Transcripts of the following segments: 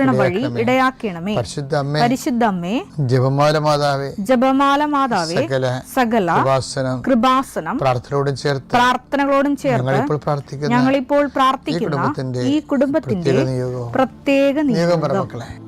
ഈ വഴി ഇടയാക്കണമേ. പരിശുദ്ധ അമ്മേ പരിശുദ്ധ അമ്മേ ജപമാല മാതാവേ ജപമാല മാതാവേ സകല സകല കൃപാസനം കൃപാസനം പ്രാർത്ഥനയോടും ചേർത്ത് പ്രാർത്ഥനകളോടും ചേർത്ത് ഞങ്ങളിപ്പോൾ പ്രാർത്ഥിക്കുന്ന ഈ കുടുംബത്തിന്റെ പ്രത്യേക നിയോഗം പ്രത്യേക നിയോഗം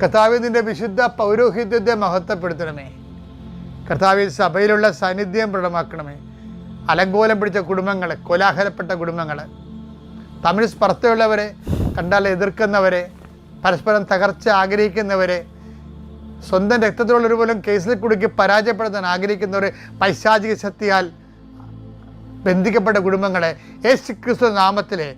കർത്താവിന്റെ വിശുദ്ധ പൗരോഹിത്യത്തെ മഹത്വപ്പെടുത്തണമേ. കർത്താവിൽ സഭയിലുള്ള സാന്നിധ്യം പ്രകടമാക്കണമേ. അലങ്കോലം പിടിച്ച കുടുംബങ്ങൾ കോലാഹലപ്പെട്ട കുടുംബങ്ങൾ തമിഴ് സ്പർദ്ധയുള്ളവരെ കണ്ടാൽ എതിർക്കുന്നവരെ പരസ്പരം തകർച്ച ആഗ്രഹിക്കുന്നവരെ സ്വന്തം രക്തത്തിലുള്ളവർ പോലും കേസിൽ കുടുക്കി പരാജയപ്പെടുത്താൻ ആഗ്രഹിക്കുന്നവരെ പൈശാചിക ശക്തിയാൽ ബന്ധിക്കപ്പെട്ട കുടുംബങ്ങളെ യേശു ക്രിസ്തു നാമത്തിലെ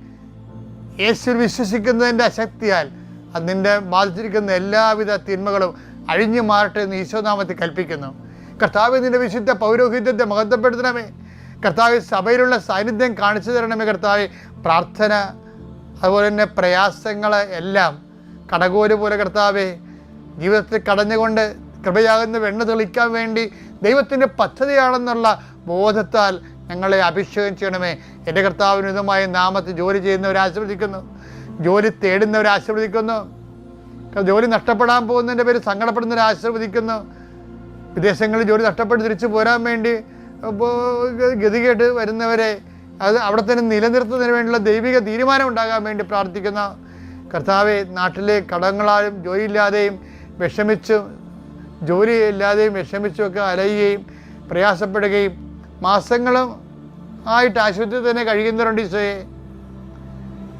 യേശു വിശ്വസിക്കുന്നതിന്റെ ശക്തിയാൽ അതിന്റെ ബാധിച്ചിരിക്കുന്ന എല്ലാവിധ തിന്മകളും അഴിഞ്ഞു മാറട്ടെ എന്ന് ഈശോനാമത്തിൽ കൽപ്പിക്കുന്നു. കർത്താവ് നിന്റെ വിശുദ്ധ പൗരോഹിത്യത്തെ മഹത്വപ്പെടുത്തണമേ. കർത്താവ് സഭയിലുള്ള സാന്നിധ്യം കാണിച്ചു തരണമേ കർത്താവ്. പ്രാർത്ഥന അതുപോലെ തന്നെ പ്രയാസങ്ങൾ എല്ലാം കടകോൽ പോലെ കർത്താവെ ജീവിതത്തിൽ കടഞ്ഞുകൊണ്ട് കൃപയാകുന്ന വെണ്ണ തെളിക്കാൻ വേണ്ടി ദൈവത്തിന്റെ പദ്ധതിയാണെന്നുള്ള ബോധത്താൽ ഞങ്ങളെ അഭിഷേകം ചെയ്യണമേ. എന്റെ കർത്താവിനുതമായ നാമത്തിൽ ജോലി ചെയ്യുന്നവരെ ആശീർവദിക്കുന്നു ജോലി തേടുന്നവരെ ആശീർവദിക്കുന്നു. ജോലി നഷ്ടപ്പെടാൻ പോകുന്നതിന്റെ പേര് സങ്കടപ്പെടുന്നവർ ആശീർവദിക്കുന്നു. വിദേശങ്ങളിൽ ജോലി നഷ്ടപ്പെട്ട് തിരിച്ചു പോരാൻ വേണ്ടി ഗതികേട്ട് വരുന്നവരെ അത് അവിടെ തന്നെ നിലനിർത്തുന്നതിന് വേണ്ടിയുള്ള ദൈവിക തീരുമാനം ഉണ്ടാകാൻ വേണ്ടി പ്രാർത്ഥിക്കുന്ന. കർത്താവെ നാട്ടിലെ കടങ്ങളാലും ജോലിയില്ലാതെയും വിഷമിച്ചും ജോലിയില്ലാതെയും വിഷമിച്ചുമൊക്കെ അലയുകയും പ്രയാസപ്പെടുകയും മാസങ്ങളും ആയിട്ട് ആശുപത്രിയിൽ തന്നെ കഴിയുന്നവരുണ്ട് ഈശോയെ.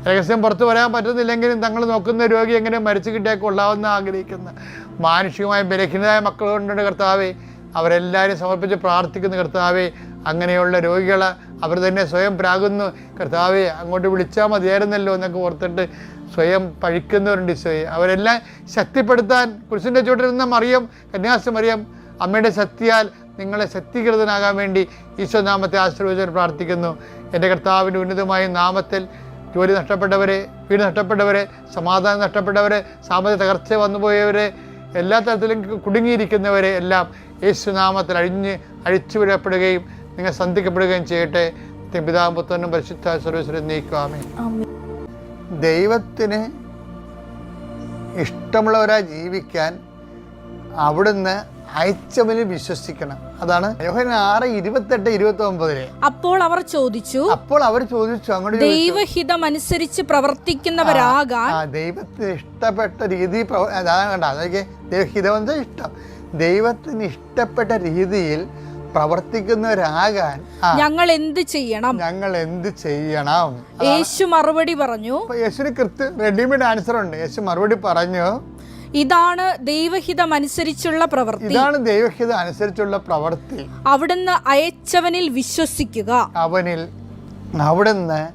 രഹസ്യം പുറത്തു വരാൻ പറ്റുന്നില്ലെങ്കിലും തങ്ങൾ നോക്കുന്ന രോഗി എങ്ങനെ മരിച്ചു കിട്ടിയാൽ കൊള്ളാമെന്ന് ആഗ്രഹിക്കുന്ന മാനുഷികമായ ബലഹീനരായ മക്കളുണ്ട് കർത്താവെ. അവരെല്ലാവരും സമർപ്പിച്ച് പ്രാർത്ഥിക്കുന്ന കർത്താവെ. അങ്ങനെയുള്ള രോഗികൾ അവർ തന്നെ സ്വയം പ്രാകുന്നു. കർത്താവെ അങ്ങോട്ട് വിളിച്ചാൽ മതിയായിരുന്നല്ലോ എന്നൊക്കെ ഓർത്തിട്ട് സ്വയം പഴിക്കുന്നവരുണ്ട് സ്വയം അവരെല്ലാം ശക്തിപ്പെടുത്താൻ കുരിശിന്റെ ചുവട്ടിൽ മറിയം കന്യാസം മറിയം അമ്മയുടെ ശക്തിയാൽ നിങ്ങളെ ശക്തീകൃതനാകാൻ വേണ്ടി ഈശോ നാമത്തെ ആശീർവദിച്ച് പ്രാർത്ഥിക്കുന്നു. എന്റെ കർത്താവിന്റെ ഉന്നതമായ നാമത്തിൽ ജോലി നഷ്ടപ്പെട്ടവരെ വീട് നഷ്ടപ്പെട്ടവരെ സമാധാനം നഷ്ടപ്പെട്ടവരെ സാമ്പത്തിക തകർച്ച വന്നുപോയവരെ എല്ലാ തരത്തിലും കുടുങ്ങിയിരിക്കുന്നവരെ എല്ലാം യേശുനാമത്തിൽ അഴിഞ്ഞ് അഴിച്ചുവിടപ്പെടുകയും നിങ്ങൾ സന്ധിക്കപ്പെടുകയും ചെയ്യട്ടെ. പിതാവും പുത്രനും പരിശുദ്ധ സർവീശ്വരം നീക്കുവാമേ. ദൈവത്തിന് ഇഷ്ടമുള്ളവരായി ജീവിക്കാൻ അവിടുന്ന് അയച്ചവനിൽ വിശ്വസിക്കണം. അതാണ് ആറ് ഇരുപത്തെട്ട് ഇരുപത്തി ഒമ്പതിൽ അപ്പോൾ അവർ ചോദിച്ചു അപ്പോൾ അവർ ചോദിച്ചു അങ്ങോട്ട് ദൈവഹിതം അനുസരിച്ച് പ്രവർത്തിക്കുന്നവരാകാൻ ദൈവത്തിന് ഇഷ്ടപ്പെട്ട രീതി അതാണ് കണ്ട അതൊക്കെ എന്താ ഇഷ്ടം. ദൈവത്തിന് ഇഷ്ടപ്പെട്ട രീതിയിൽ പ്രവർത്തിക്കുന്നവരാകാൻ ഞങ്ങൾ എന്ത് ചെയ്യണം? ഞങ്ങൾ എന്ത് ചെയ്യണം? യേശു മറുപടി പറഞ്ഞു യേശുവിന് കൃത്യ റെഡിമെയ്ഡ് ആൻസർ ഉണ്ട്. യേശു മറുപടി പറഞ്ഞു ഇതാണ് ദൈവഹിതം അനുസരിച്ചുള്ള പ്രവൃത്തി. ഇതാണ് ദൈവഹിതം അനുസരിച്ചുള്ള പ്രവൃത്തി. അവിടുന്ന് അയച്ചവനിൽ വിശ്വസിക്കുക. അവനിൽ അവിടുന്ന്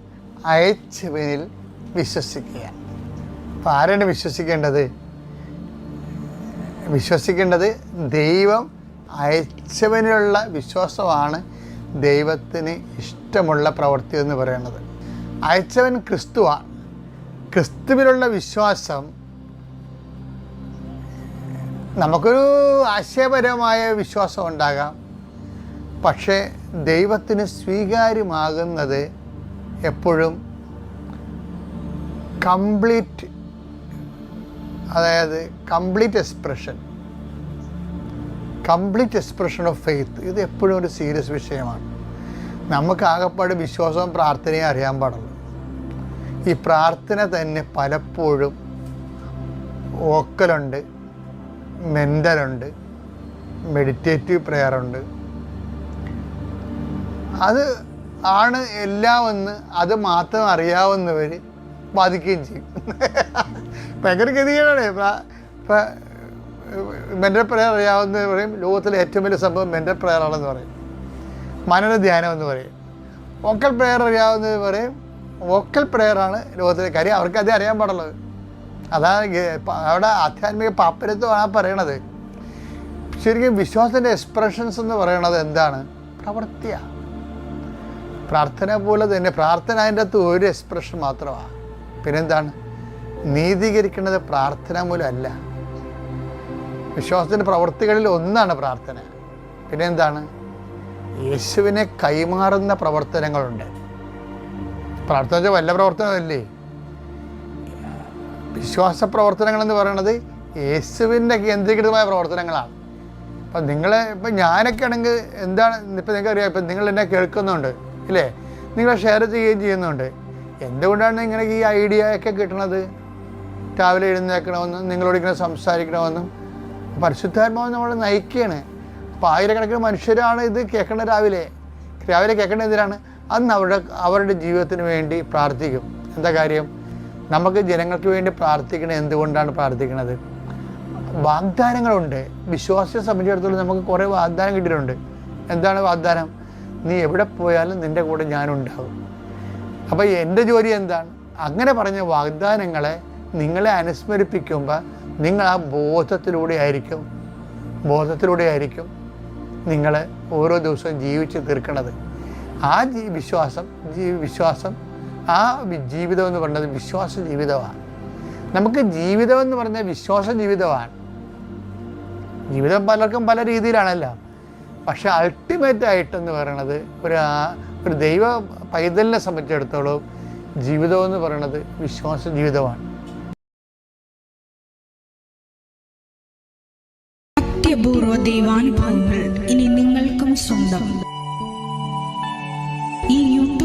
അയച്ചവനിൽ വിശ്വസിക്കുക. അപ്പം ആരാണ് വിശ്വസിക്കേണ്ടത്? വിശ്വസിക്കേണ്ടത് ദൈവം അയച്ചവനിലുള്ള വിശ്വാസമാണ് ദൈവത്തിന് ഇഷ്ടമുള്ള പ്രവൃത്തി എന്ന് പറയുന്നത്. അയച്ചവൻ ക്രിസ്തുവാണ് ക്രിസ്തുവിലുള്ള വിശ്വാസം നമുക്കൊരു ആശയപരമായ വിശ്വാസം ഉണ്ടാകാം. പക്ഷേ ദൈവത്തിന് സ്വീകാര്യമാകുന്നത് എപ്പോഴും കംപ്ലീറ്റ് അതായത് complete expression complete expression of faith ഇത് എപ്പോഴും ഒരു സീരിയസ് വിഷയമാണ്. നമുക്ക് ആകെപ്പാട് വിശ്വാസവും പ്രാർത്ഥനയും അറിയാൻ പാടുള്ളൂ. ഈ പ്രാർത്ഥന തന്നെ പലപ്പോഴും ഓക്കലുണ്ട്. മെന്റലുണ്ട് മെഡിറ്റേറ്റീവ് പ്രെയറുണ്ട്. അത് ആണ് എല്ലാം എന്ന് അത് മാത്രം അറിയാവുന്നവർ ബാധിക്കുകയും ചെയ്യും. ഭയങ്കര ഗതികേടാണ്. ഇപ്പം മെന്റൽ പ്രെയർ അറിയാവുന്നവർ പറയും ലോകത്തിലെ ഏറ്റവും വലിയ സംഭവം മെന്റൽ പ്രെയറാണെന്ന് പറയും. മനന ധ്യാനം എന്ന് പറയും. വോക്കൽ പ്രെയർ അറിയാവുന്നത് പറയും വോക്കൽ പ്രെയറാണ് ലോകത്തിലെ കാര്യം. അവർക്ക് അതേ അറിയാൻ പാടുള്ളത്. അതാണ് അവിടെ ആധ്യാത്മിക പാപ്പരത്വമാണ് ആ പറയണത്. ശരിക്കും വിശ്വാസത്തിന്റെ എക്സ്പ്രഷൻസ് എന്ന് പറയണത് എന്താണ്? പ്രവൃത്തിയാണ് പ്രാർത്ഥന പോലെ തന്നെ പ്രാർത്ഥന അതിന്റെ അകത്ത് ഒരു എക്സ്പ്രഷൻ മാത്രമാണ്. പിന്നെന്താണ്? നീതീകരിക്കുന്നത് പ്രാർത്ഥന മൂലമല്ല. വിശ്വാസത്തിന്റെ പ്രവൃത്തികളിൽ ഒന്നാണ് പ്രാർത്ഥന. പിന്നെന്താണ്? യേശുവിനെ കൈമാറുന്ന പ്രവർത്തനങ്ങളുണ്ട്. പ്രാർത്ഥന വല്ല പ്രവർത്തനമല്ലേ വിശ്വാസ പ്രവർത്തനങ്ങൾ എന്ന് പറയുന്നത് യേശുവിന്റെ കേന്ദ്രീകൃതമായ പ്രവർത്തനങ്ങളാണ്. അപ്പം നിങ്ങളെ ഇപ്പം ഞാനൊക്കെ ആണെങ്കിൽ എന്താണ് ഇപ്പം നിങ്ങൾക്ക് അറിയാം ഇപ്പം നിങ്ങൾ എന്നെ കേൾക്കുന്നുണ്ട് ഇല്ലേ? നിങ്ങൾ ഷെയർ ചെയ്യുകയും ചെയ്യുന്നുണ്ട്. എന്തുകൊണ്ടാണ് നിങ്ങൾക്ക് ഈ ഐഡിയ ഒക്കെ കിട്ടണത്? രാവിലെ എഴുന്നേൽക്കണമെന്നും നിങ്ങളോട് ഇങ്ങനെ സംസാരിക്കണമെന്നും. പരിശുദ്ധാത്മാവ് നമ്മളെ നയിക്കുകയാണ്. അപ്പോൾ ആയിരക്കണക്കിന് മനുഷ്യരാണ് ഇത് കേൾക്കേണ്ട രാവിലെ. രാവിലെ കേൾക്കേണ്ട എന്തിനാണ്? അന്ന് അവരുടെ അവരുടെ ജീവിതത്തിന് വേണ്ടി പ്രാർത്ഥിക്കും. എന്താ കാര്യം? നമുക്ക് ജനങ്ങൾക്ക് വേണ്ടി പ്രാർത്ഥിക്കണം എന്തുകൊണ്ടാണ് പ്രാർത്ഥിക്കുന്നത് വാഗ്ദാനങ്ങളുണ്ട്. വിശ്വാസിയെ സംബന്ധിച്ചിടത്തോളം നമുക്ക് കുറേ വാഗ്ദാനം കിട്ടിയിട്ടുണ്ട്. എന്താണ് വാഗ്ദാനം? നീ എവിടെ പോയാലും നിന്റെ കൂടെ ഞാനുണ്ടാവും. അപ്പോൾ എന്റെ ജോലി എന്താണ്? അങ്ങനെ പറഞ്ഞ വാഗ്ദാനങ്ങളെ നിങ്ങളെ അനുസ്മരിപ്പിക്കുമ്പോൾ നിങ്ങൾ ആ ബോധത്തിലൂടെ ആയിരിക്കും. ബോധത്തിലൂടെ ആയിരിക്കും നിങ്ങൾ ഓരോ ദിവസവും ജീവിച്ച് തീർക്കണത്. ആ വിശ്വാസം വിശ്വാസം ആ ജീവിതം എന്ന് പറയുന്നത് വിശ്വാസ ജീവിതമാണ്. നമുക്ക് ജീവിതം എന്ന് പറയുന്നത് വിശ്വാസ ജീവിതമാണ്. ജീവിതം പലർക്കും പല രീതിയിലാണല്ലോ. പക്ഷെ അൾട്ടിമേറ്റ് ആയിട്ടെന്ന് പറയണത് ഒരു ഒരു ദൈവ പൈതലിനെ സംബന്ധിച്ചിടത്തോളം ജീവിതം എന്ന് പറയണത് വിശ്വാസ ജീവിതമാണ്. അത്യപൂർവ ദൈവാനുഭവങ്ങൾ ഇനി നിങ്ങൾക്കും സ്വന്തം. ഈ യൂട്യൂബ്